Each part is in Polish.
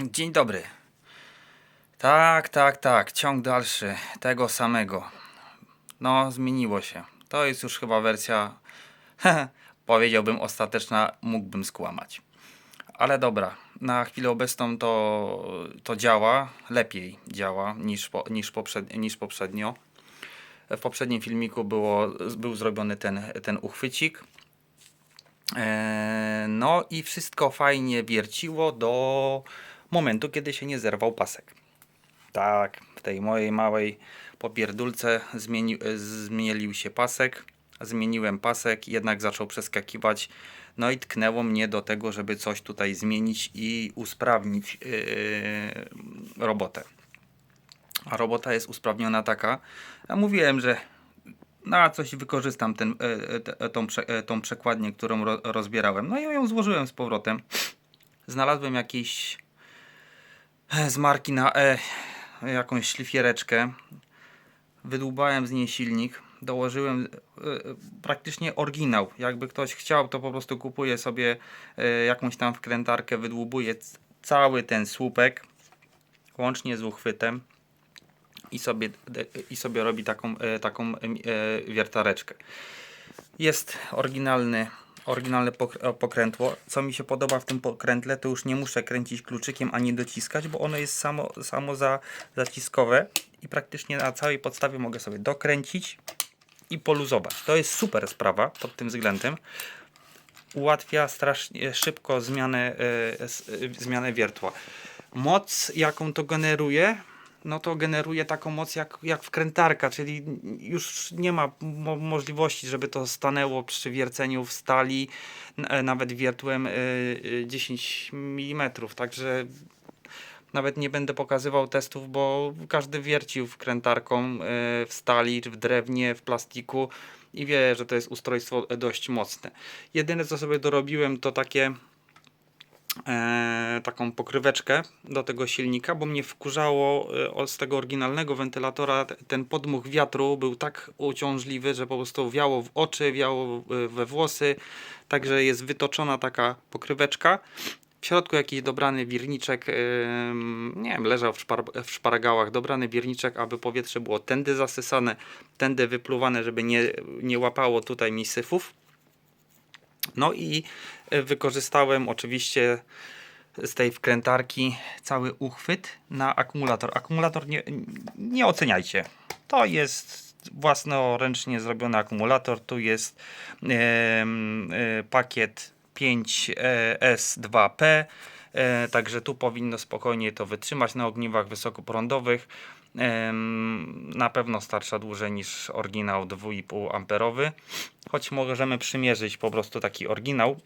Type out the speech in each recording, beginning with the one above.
Dzień dobry. Tak, tak, tak. Ciąg dalszy tego samego. No, zmieniło się. To jest już chyba wersja, powiedziałbym, ostateczna. Mógłbym skłamać. Ale dobra, na chwilę obecną to, to działa. Lepiej działa niż, po, niż, niż poprzednio. W poprzednim filmiku było, był zrobiony ten, ten uchwycik. Eee, No i wszystko fajnie wierciło do momentu, kiedy się nie zerwał pasek. Tak, w tej mojej małej popierdulce zmieni, zmienił się pasek. Zmieniłem pasek, jednak zaczął przeskakiwać. No i tknęło mnie do tego, żeby coś tutaj zmienić i usprawnić yy, robotę. A robota jest usprawniona taka. Ja mówiłem, że na coś wykorzystam ten, te- tą, prze- tą przekładnię, którą ro, rozbierałem. No i ją złożyłem z powrotem. Znalazłem jakiś z marki na E jakąś szlifiereczkę. Wydłubałem z niej silnik. Dołożyłem e, e, praktycznie oryginał. Jakby ktoś chciał, to po prostu kupuje sobie e, jakąś tam wkrętarkę, wydłubuje cały ten słupek, łącznie z uchwytem i sobie, i sobie robi taką, e, taką e, wiertareczkę. Jest oryginalny, oryginalne pok- pokrętło. Co mi się podoba w tym pokrętle, to już nie muszę kręcić kluczykiem ani dociskać, bo ono jest samo, samo za, zaciskowe i praktycznie na całej podstawie mogę sobie dokręcić i poluzować. To jest super sprawa pod tym względem. Ułatwia strasznie szybko zmianę, e, zmianę wiertła. Moc, jaką to generuje, no to generuje taką moc jak, jak wkrętarka, czyli już nie ma mo możliwości, żeby to stanęło przy wierceniu w stali, e, nawet wiertłem y, y, 10 mm, także nawet nie będę pokazywał testów, bo każdy wiercił wkrętarką y, w stali, w drewnie, w plastiku i wie, że to jest ustrojstwo dość mocne. Jedyne co sobie dorobiłem to takie e, taką pokryweczkę do tego silnika, bo mnie wkurzało e, z tego oryginalnego wentylatora ten podmuch wiatru był tak uciążliwy, że po prostu wiało w oczy, wiało e, we włosy, także jest wytoczona taka pokryweczka. W środku jakiś dobrany wirniczek, ym, nie wiem, leżał w, szpar w szparagałach, dobrany wirniczek, aby powietrze było tędy zasysane, tędy wypluwane, żeby nie, nie łapało tutaj mi syfów. No i e, wykorzystałem oczywiście z tej wkrętarki cały uchwyt na akumulator. Akumulator nie, nie oceniajcie. To jest własnoręcznie zrobiony akumulator. Tu jest e, pakiet 5S2P. E, także tu powinno spokojnie to wytrzymać na ogniwach wysokoprądowych. Na pewno starsza dłużej niż oryginał 2,5 amperowy. Choć możemy przymierzyć po prostu taki oryginał.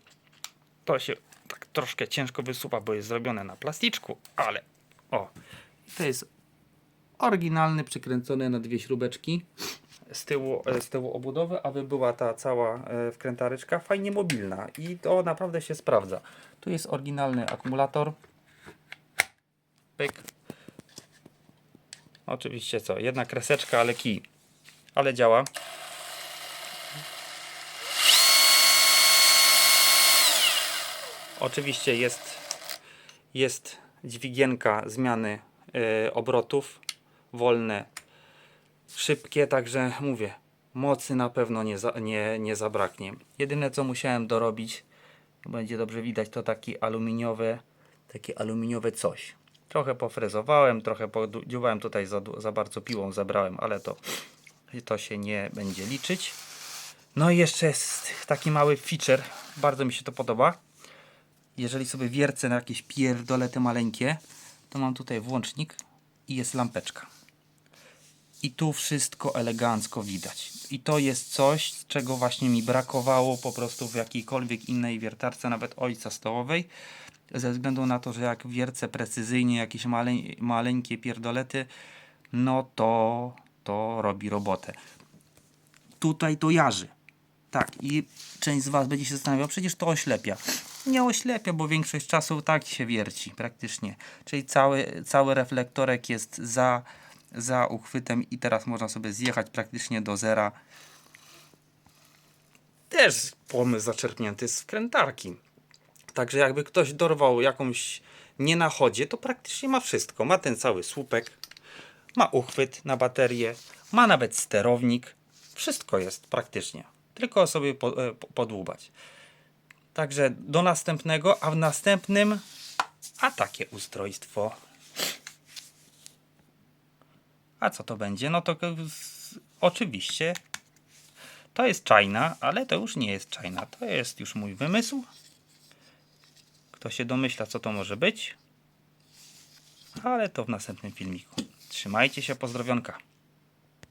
To się tak troszkę ciężko wysuwa, bo jest zrobione na plasticzku, ale o, to jest oryginalny, przykręcony na dwie śrubeczki z tyłu, e, z tyłu obudowy, aby była ta cała e, wkrętareczka fajnie mobilna i to naprawdę się sprawdza. Tu jest oryginalny akumulator. Pyk. Oczywiście co, jedna kreseczka, ale kij. Ale działa. Oczywiście jest, jest dźwigienka zmiany e, obrotów, wolne, szybkie, także mówię, mocy na pewno nie, za, nie, nie zabraknie. Jedyne co musiałem dorobić, będzie dobrze widać, to taki aluminiowe, takie aluminiowe coś. Trochę pofrezowałem, trochę podziuwałem tutaj za, za bardzo piłą zabrałem, ale to, to się nie będzie liczyć. No i jeszcze jest taki mały feature, bardzo mi się to podoba jeżeli sobie wiercę na jakieś pierdolety maleńkie, to mam tutaj włącznik i jest lampeczka. I tu wszystko elegancko widać. I to jest coś, czego właśnie mi brakowało po prostu w jakiejkolwiek innej wiertarce, nawet ojca stołowej. Ze względu na to, że jak wiercę precyzyjnie jakieś maleń, maleńkie pierdolety, no to to robi robotę. Tutaj to jarzy. Tak, i część z Was będzie się zastanawiała, przecież to oślepia. Nie oślepia, bo większość czasu tak się wierci praktycznie. Czyli cały, cały reflektorek jest za, za uchwytem i teraz można sobie zjechać praktycznie do zera. Też pomysł zaczerpnięty z wkrętarki. Także jakby ktoś dorwał jakąś nie na chodzie, to praktycznie ma wszystko. Ma ten cały słupek, ma uchwyt na baterię, ma nawet sterownik. Wszystko jest praktycznie. Tylko sobie e, po- podłubać. Także do następnego, a w następnym a takie ustrojstwo. A co to będzie? No to oczywiście to jest czajna, ale to już nie jest czajna. To jest już mój wymysł. Kto się domyśla, co to może być? Ale to w następnym filmiku. Trzymajcie się, pozdrowionka.